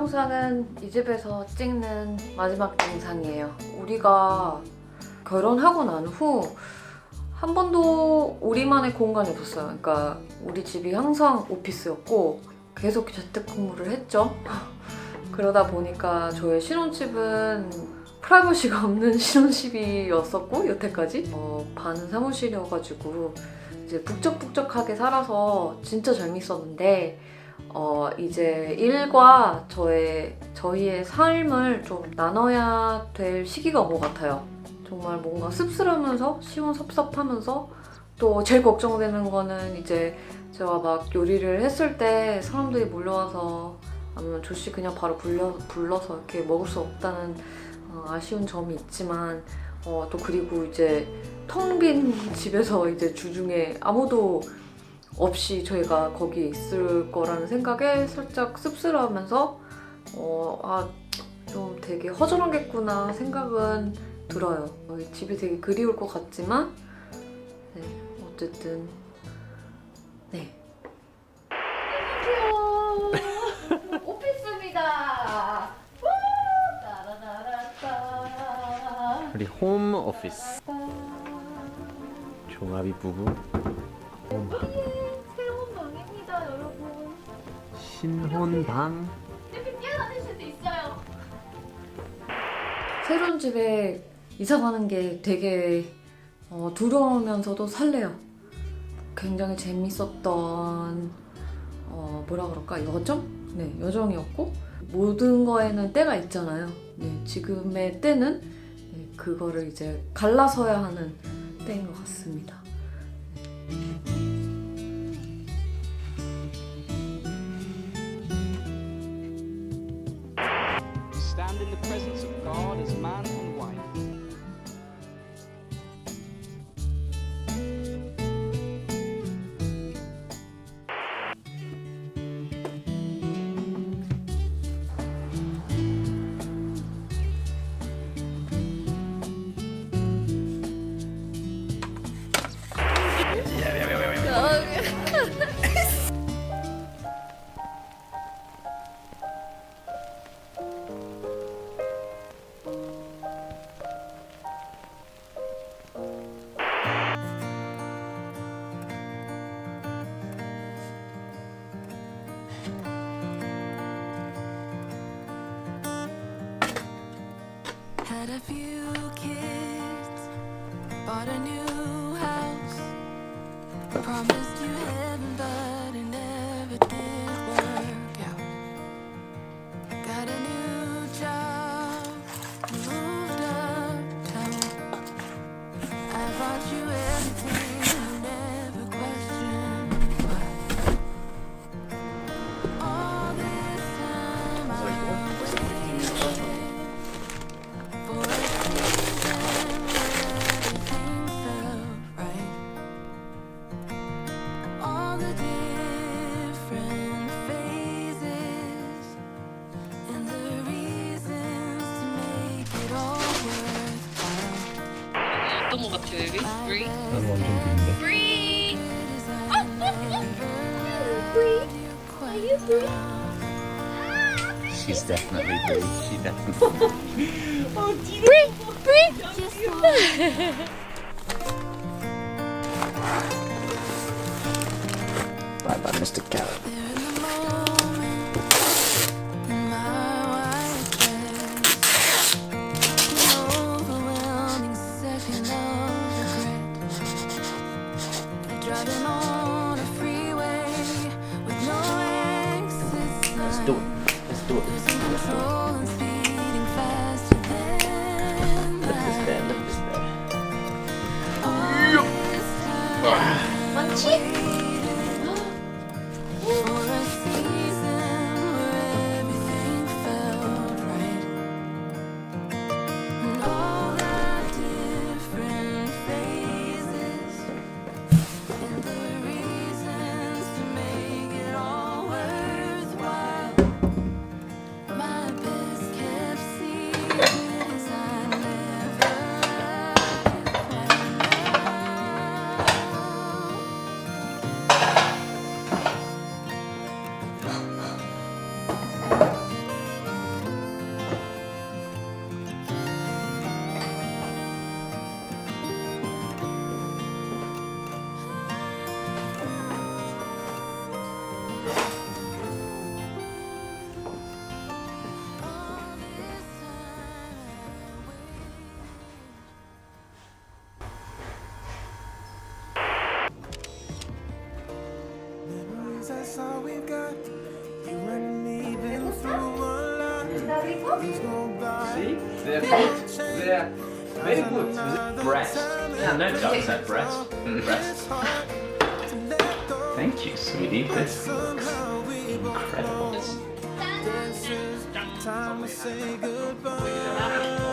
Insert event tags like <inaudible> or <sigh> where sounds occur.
영상은 이 집에서 찍는 마지막 영상이에요. 우리가 결혼하고 난 후 한 번도 우리만의 공간이 없었어요. 그러니까 우리 집이 항상 오피스였고 계속 재택 근무를 했죠. <laughs> 그러다 보니까 저의 신혼집은 프라이버시가 없는 <laughs> 신혼집이었었고 여태까지 어, 반은 사무실이어가지고 이제 북적북적하게 살아서 진짜 재밌었는데 어, 이제 일과 저의 저희의 삶을 좀 나눠야 될 시기가 온 것 같아요. 정말 뭔가 씁쓸하면서 시원 섭섭하면서 또 제일 걱정되는 거는 이제 제가 막 요리를 했을 때 사람들이 몰려와서 아니면 조씨 그냥 바로 불려, 불러서 이렇게 먹을 수 없다는 어, 아쉬운 점이 있지만 어, 또 그리고 이제 텅 빈 집에서 이제 주중에 아무도 없이 저희가 거기에 있을 거라는 생각에 살짝 씁쓸하면서 어, 아, 좀 되게 허전하겠구나 생각은 들어요. 집이 되게 그리울 것 같지만 네, 어쨌든 네. 안녕하세요. 오피스입니다. 우! 따라라라따. 우리 홈 오피스 종아비 부부 우 신혼방 이렇게 뛰어다닐 수도 있어요. 새로운 집에 이사 가는 게 되게 어, 두려우면서도 설레요. 굉장히 재밌었던 어, 뭐라 그럴까 여정? 네 여정이었고 모든 거에는 때가 있잖아요. 네 지금의 때는 네, 그거를 이제 갈라서야 하는 때인 것 같습니다. stand few kids, bought a new house, promised you heaven, but 것 같아요, 여기? Free? 나도 완전 좋은데 Free. Are you free? She's definitely free She definitely Bye bye Mr. Carrot control See? They're good. They're very good. Is it breast? Yeah, no doubt that breast. Mm. Breast. Thank you, sweetie. This looks incredible. Time to say goodbye.